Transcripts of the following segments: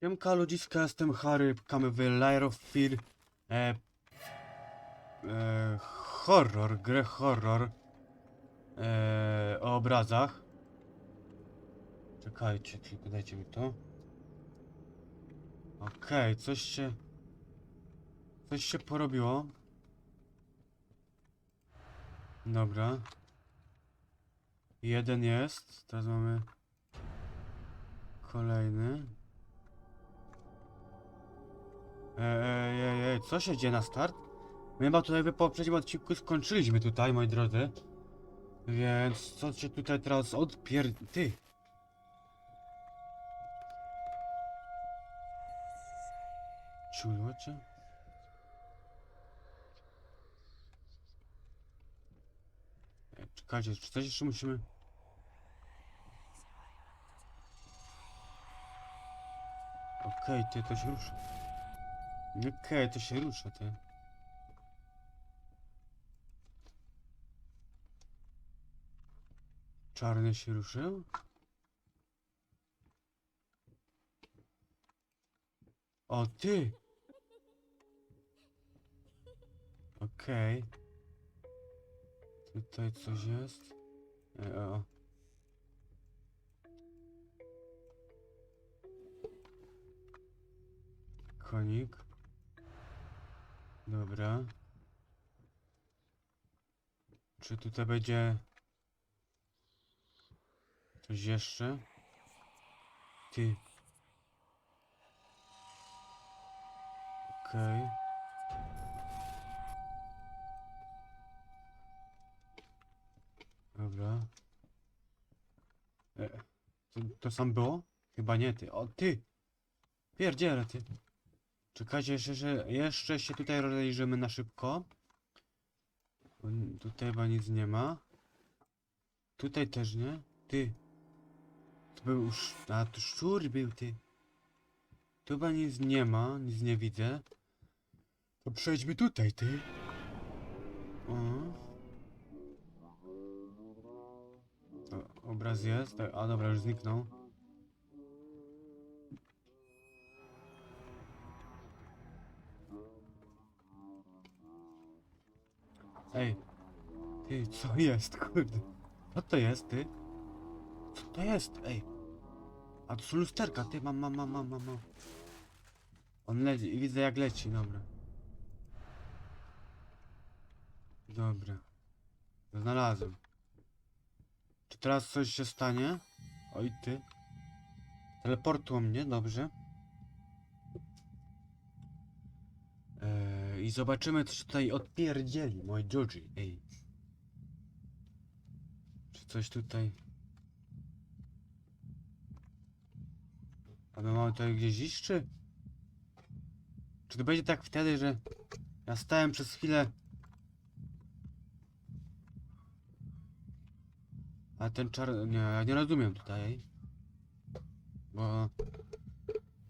Siemka ludziska, jestem Harry, pukamy w Lair of Fear. E, e, Horror, grę horror e, o obrazach. Czekajcie, tylko dajcie mi to. Okej, coś się Coś się porobiło. Dobra. Jeden jest, teraz mamy Kolejny Ej, ej, co się dzieje na start? My chyba tutaj w poprzednim odcinku skończyliśmy tutaj, moi drodzy. Więc co się tutaj teraz odpier... Ty! Czulujecie? Ej, Czekajcie, czy coś jeszcze musimy... Okej, ty to się rusza. Okej, to się rusza, ty. Czarny się ruszył? O, ty! Okej. Tutaj coś jest. E, o. Konik. Dobra. Czy tutaj będzie coś jeszcze? Ty. Okej. Dobra. E, to, to sam było? Chyba nie ty. O ty! Pierdziele ty. Czekajcie jeszcze, że jeszcze się tutaj rozejrzymy na szybko. Tutaj chyba nic nie ma. Tutaj też nie. Ty. To był już. A tu szczur był ty. Tu chyba nic nie ma, nic nie widzę. To przejdźmy tutaj, ty. O. o obraz jest. A dobra, już zniknął. Ej. Ty, co jest, kurde? Co to jest, ty? Co to jest, ej? A to są lusterka, ty, mam, mam, mam, mam, mam. On leci, widzę jak leci, dobra. Dobra. Znalazłem. Czy teraz coś się stanie? Oj, ty. Teleportuło mnie, dobrze. I zobaczymy, co tutaj odpierdzieli, moi Georgie, ej. Czy coś tutaj... A my mamy tutaj gdzieś iść, czy... Czy to będzie tak wtedy, że... Ja stałem przez chwilę... A ten czar... Nie, ja nie rozumiem tutaj. Bo...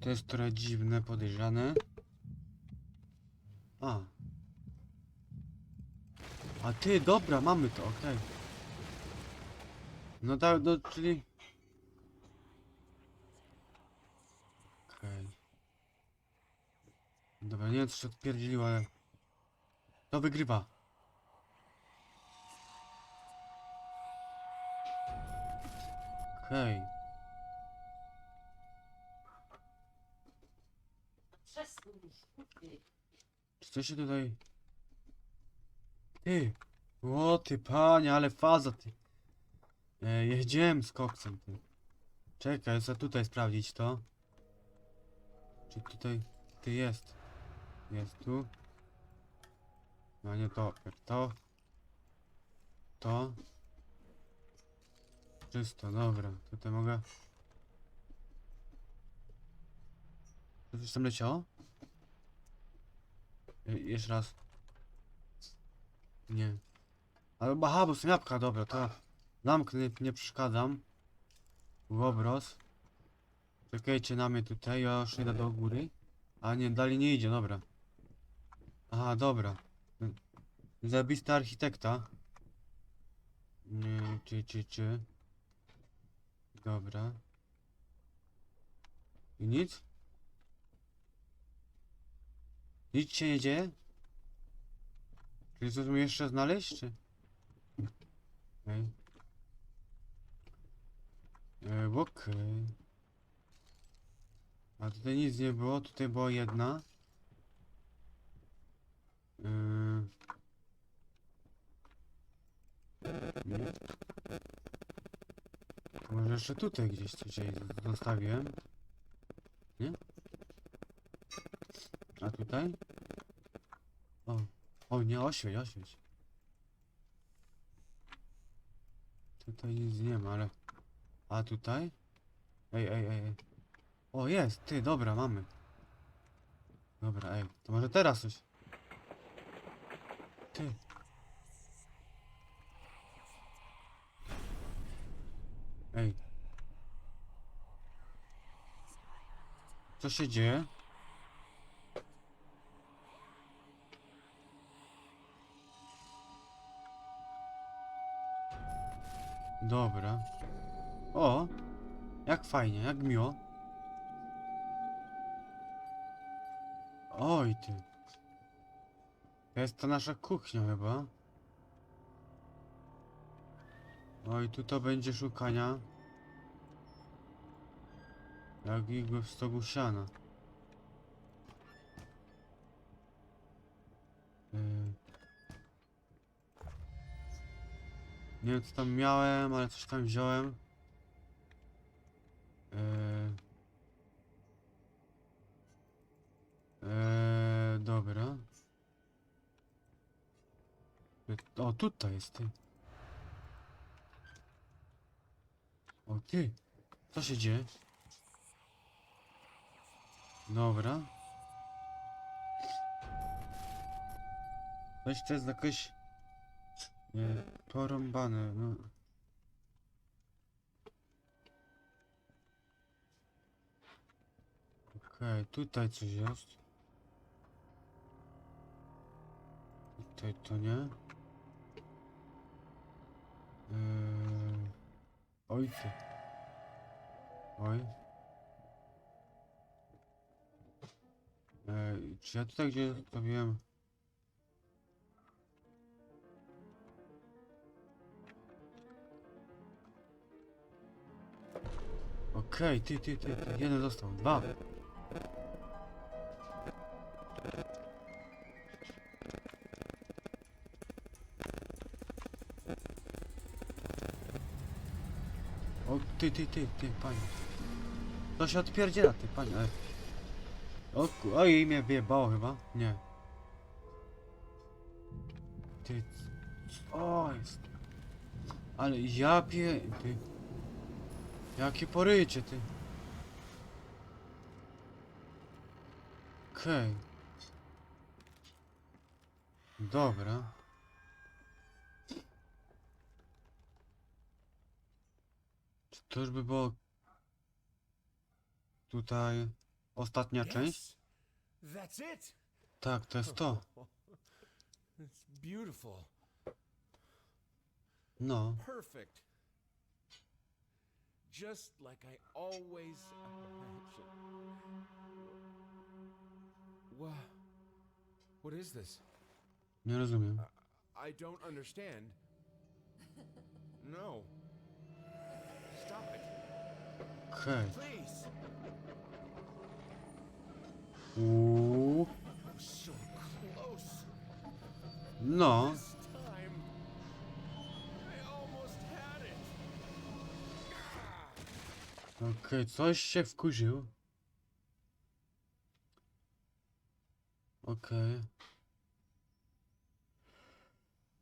To jest trochę dziwne, podejrzane. A. A ty, dobra, mamy to, okej. No tak, no, czyli... Okej. Dobra, nie wiem co się odpierdzieliło, ale... To wygrywa. Okej. Czy coś się tutaj... Ty! O ty panie, ale faza ty! E, jedziemy z koksem ty. Czekaj, chcę tutaj sprawdzić to. Czy tutaj... Ty jest. Jest tu. No nie to, to. To. Czysto, dobra. Tutaj mogę... Coś tam leciało? Je- Jeszcze raz. Nie. Ale aha, bo jabłka, dobra, to zamknę, nie, przeszkadzam. Łobroz. Czekajcie na mnie tutaj, ja już idę do góry. A nie, dalej nie idzie, dobra. Aha, dobra. Zabista architekta. Nie, czy, czy, czy. Dobra. I nic? Nic się nie dzieje? Czyli coś mi jeszcze znaleźć, czy? Okej. E. A tutaj nic nie było, tutaj była jedna. E, nie. Może jeszcze tutaj gdzieś coś zostawiłem? Nie? A tutaj? O, o nie, oświeć, oświeć. Tutaj nic nie ma, ale... A tutaj? Ej, ej, ej, ej. O, jest, ty, dobra, mamy. Dobra, ej, to może teraz coś. Ty. Ej. Co się dzieje? Dobra. O! Jak fajnie, jak miło. Oj ty. To jest to nasza kuchnia chyba. Oj, tu to będzie szukania. Jak igły w stogu siana. Nie wiem co tam miałem, ale coś tam wziąłem. Eee... Eee, dobra. O, tutaj jest ty. O, ty. Co się dzieje? Dobra. Coś to jest jakoś... Nie, porąbane, no. Okej, tutaj coś jest. Tutaj to nie. Eee... Oj ty. Oj. Eee, czy ja tutaj gdzie zostawiłem? Okej, ty, ty, ty, ty, jeden został, dwa. O, ty, ty, ty, ty, panie. To się odpierdziela, ty, panie. Ej. O, ku- oj, mnie wyjebało chyba. Nie. Ty, c- o, jest. Ale ja pie... Ty. Jakie porycie, ty. Okej. Dobra. Czy to już by było... Tutaj... Ostatnia część? Tak, to jest to. No. Perfect. Just like I always imagined. What? What is this? Nie rozumiem. I don't understand. No. Stop it, Okej. please. Uuu. So close. No. Okej, coś się wkurzył. Okej.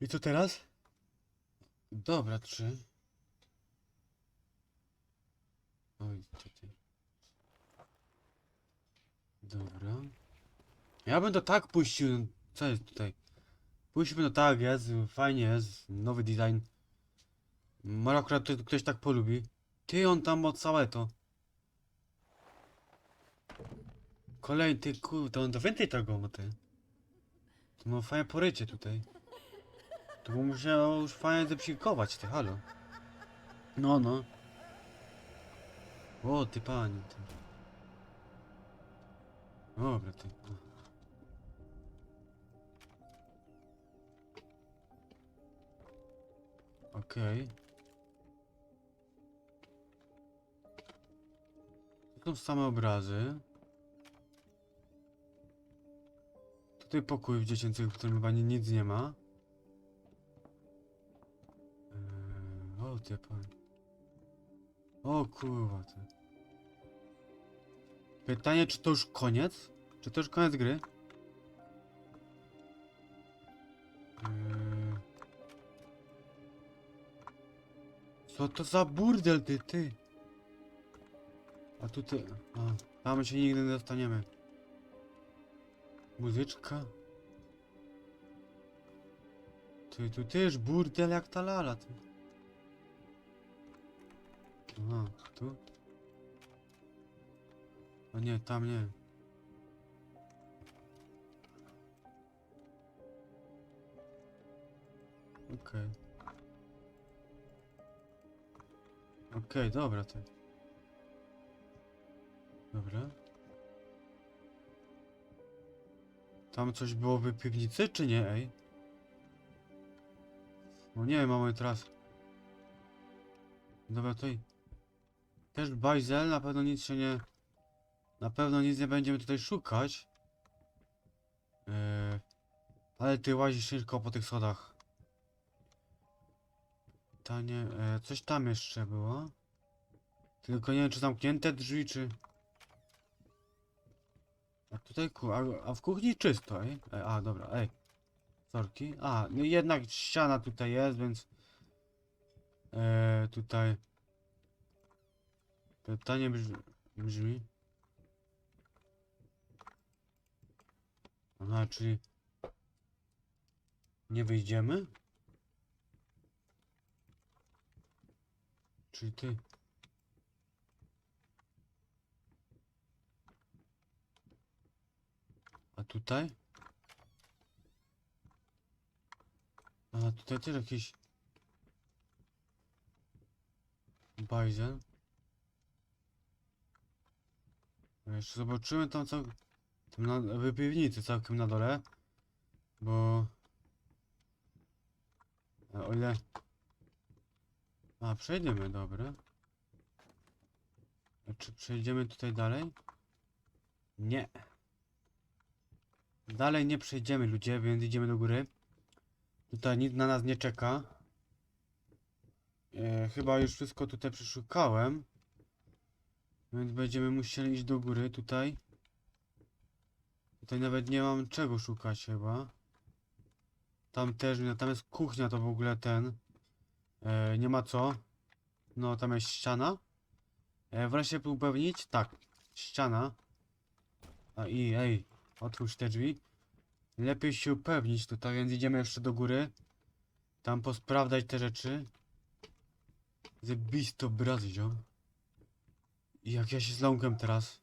I co teraz? Dobra, trzy. Oj, ty. Dobra. Ja bym to tak puścił. no, Co jest tutaj? Puśćmy to tak, jest, fajnie jest, nowy design. Może akurat to ktoś tak polubi. Ty, on tam ma całe to. Kolejny, ty kurde, on to więcej tego ma, ty. To ma fajne porycie tutaj. To mu musiał już fajnie zepsikować, ty, halo. No, no. O, ty pani, ty. Dobra, ty. Okej. Okay. Są same obrazy. Tutaj pokój w dziecięcych, w którym chyba ni- nic nie ma. Eee, o ty pan. O kurwa ty. Pytanie, czy to już koniec? Czy to już koniec gry? Eee... Co to za burdel ty, ty? A tutaj... A, tam się nigdy nie dostaniemy. Muzyczka. Ty, tu też burdel jak ta lala, ty. Aha, tu? A nie, tam nie. Okej. Okej, dobra ty. Dobra. Tam coś było w piwnicy, czy nie, ej? No nie, mamy teraz. Dobra, tutaj. Też bajzel, na pewno nic się nie... Na pewno nic nie będziemy tutaj szukać. Eee, ale ty łazisz tylko po tych schodach. Pytanie, e, coś tam jeszcze było. Tylko nie wiem, czy zamknięte drzwi, czy... A tutaj, ku, a, a w kuchni czysto, ej? E, a, dobra, ej. Sorki. A, no jednak ściana tutaj jest, więc... E, tutaj... Pytanie brzmi... brzmi... Aha, czyli... Nie wyjdziemy? Czyli ty... tutaj? A tutaj też jakiś... Bajzel. A Jeszcze zobaczymy tam co... Tam na, w piwnicy całkiem na dole. Bo... A o ile... A, przejdziemy, dobra. A czy przejdziemy tutaj dalej? Nie. Dalej nie przejdziemy ludzie, więc idziemy do góry. Tutaj nic na nas nie czeka. E, chyba już wszystko tutaj przeszukałem. Więc będziemy musieli iść do góry tutaj. Tutaj nawet nie mam czego szukać chyba. Tam też nie, tam jest kuchnia to w ogóle ten. E, nie ma co. No tam jest ściana. E, wreszcie upewnić? Tak. Ściana. A i ej, otwórz te drzwi. Lepiej się upewnić tutaj, więc idziemy jeszcze do góry. Tam posprawdzać te rzeczy. Zebisty obraz, ziom. I jak ja się zląkłem teraz.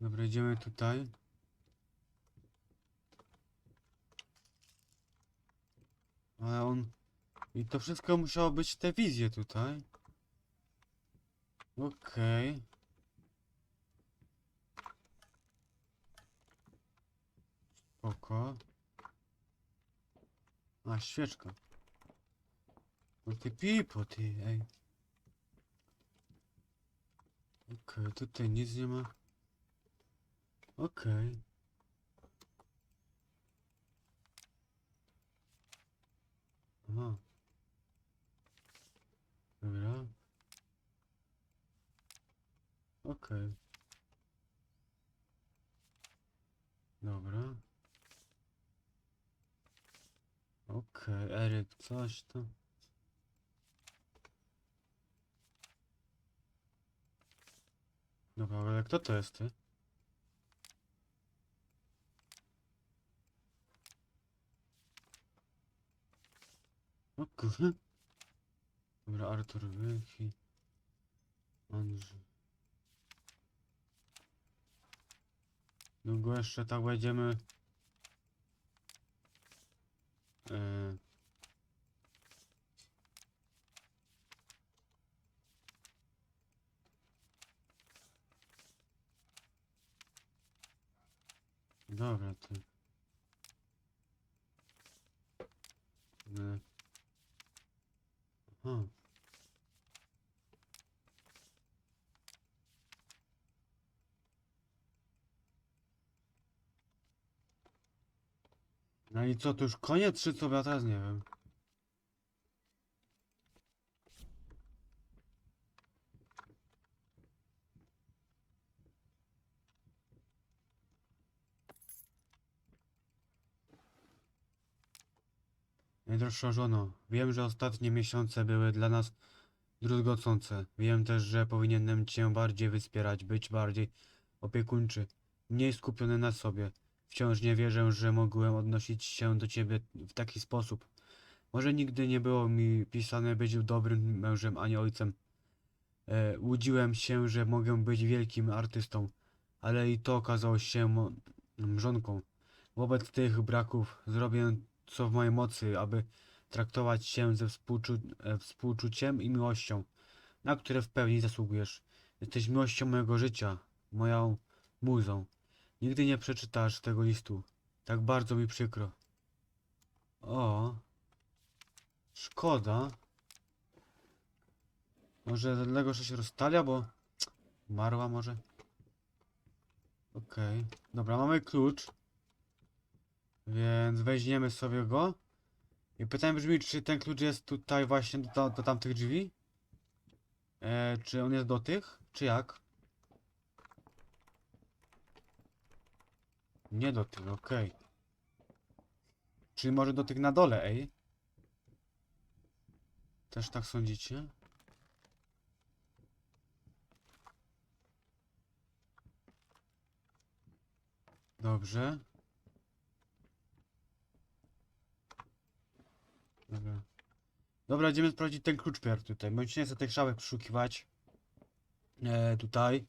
Dobra, idziemy tutaj. Ale on... I to wszystko musiało być te wizje tutaj. Okej. Spoko. A, świeczka. No ty pipo, ty, ej. Okej, tutaj nic nie ma. Okej. Aha. Dobra. Okej. Dobra. Okej, Eryk, coś tam. Dobra, ale kto to jest ty? O kurde. Dobra, Artur Wychi. Andrzej. Długo jeszcze tak będziemy. E... Dobra, ty. No i co, to już koniec, czy co? Ja teraz nie wiem. Najdroższa żono, wiem, że ostatnie miesiące były dla nas druzgocące. Wiem też, że powinienem cię bardziej wspierać, być bardziej opiekuńczy, mniej skupiony na sobie. Wciąż nie wierzę, że mogłem odnosić się do ciebie w taki sposób. Może nigdy nie było mi pisane być dobrym mężem ani ojcem. E, łudziłem się, że mogę być wielkim artystą, ale i to okazało się mrzonką. Wobec tych braków zrobię co w mojej mocy, aby traktować się ze współczu- e, współczuciem i miłością, na które w pełni zasługujesz. Jesteś miłością mojego życia, moją muzą. Nigdy nie przeczytasz tego listu. Tak bardzo mi przykro. O. Szkoda. Może dlatego, że się rozstawia, bo umarła może. Okej. Dobra, mamy klucz. Więc weźmiemy sobie go. I pytanie brzmi, czy ten klucz jest tutaj właśnie do, do tamtych drzwi? E, czy on jest do tych? Czy jak? Nie do tych, okej. Czyli może do tych na dole, ej? Też tak sądzicie? Dobrze. Dobra. Dobra, idziemy sprawdzić ten klucz pierw tutaj. Bądź nie chcę tych szałek przeszukiwać. E, tutaj.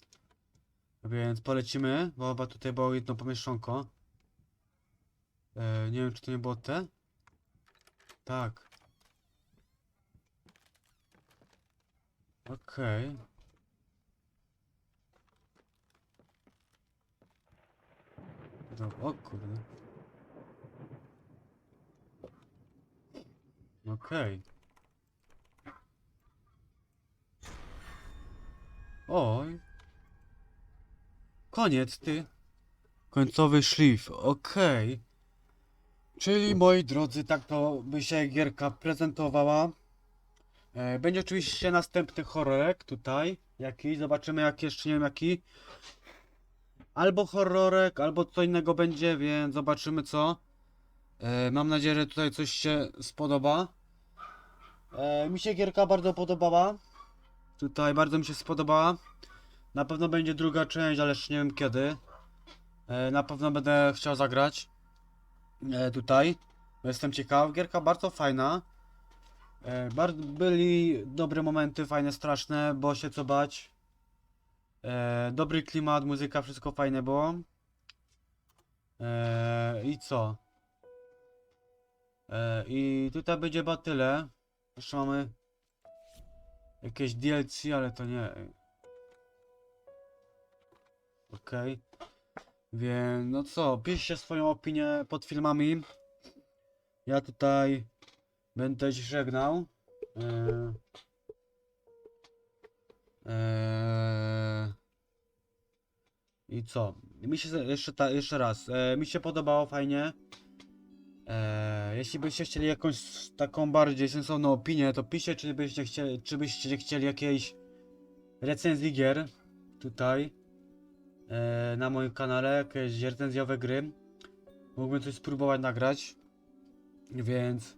Więc polecimy, bo chyba tutaj było jedno pomieszczonko. E, nie wiem, czy to nie było te? Tak. Okej. Dobra, o kurde. Okej. Oj. Koniec, ty. Końcowy szlif, okej. Czyli moi drodzy, tak to by się gierka prezentowała. E, będzie oczywiście następny horrorek tutaj. Jakiś, zobaczymy jak jeszcze, nie wiem jaki. Albo horrorek, albo co innego będzie, więc zobaczymy co. E, mam nadzieję, że tutaj coś się spodoba. E, mi się gierka bardzo podobała. Tutaj bardzo mi się spodobała. Na pewno będzie druga część, ale jeszcze nie wiem kiedy. E, na pewno będę chciał zagrać. E, tutaj. Jestem ciekaw. Gierka bardzo fajna. E, byli dobre momenty, fajne, straszne, było się co bać. Dobry klimat, muzyka, wszystko fajne było. I co? I tutaj będzie chyba tyle. Jeszcze mamy jakieś DLC, ale to nie. Okej. Więc no co, piszcie swoją opinię pod filmami. Ja tutaj będę się żegnał. Eee, I co? Mi się jeszcze, ta, jeszcze raz. E, mi się podobało fajnie. E, jeśli byście chcieli jakąś taką bardziej sensowną opinię, to piszcie, czy byście chcieli, czy byście chcieli jakiejś recenzji gier tutaj na moim kanale, jakieś recenzjowe gry. Mógłbym coś spróbować nagrać, więc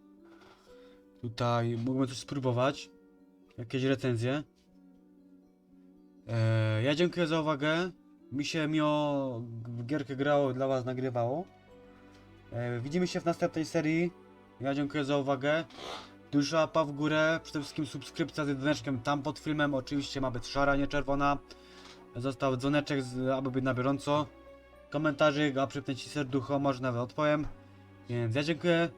tutaj mógłbym coś spróbować, jakieś recenzje. E, ja dziękuję za uwagę. Mi się miło gierkę grało, dla was nagrywało. E, widzimy się w następnej serii. Ja dziękuję za uwagę. Duża łapa w górę, przede wszystkim subskrypcja z dzwoneczkiem tam pod filmem. Oczywiście ma być szara, nie czerwona. Został dzwoneczek, aby być na bieżąco. Komentarzyk, a przypnęci serducho, może nawet odpowiem. Więc ja dziękuję.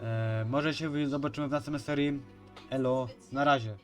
E, może się zobaczymy w następnej serii. Elo, na razie.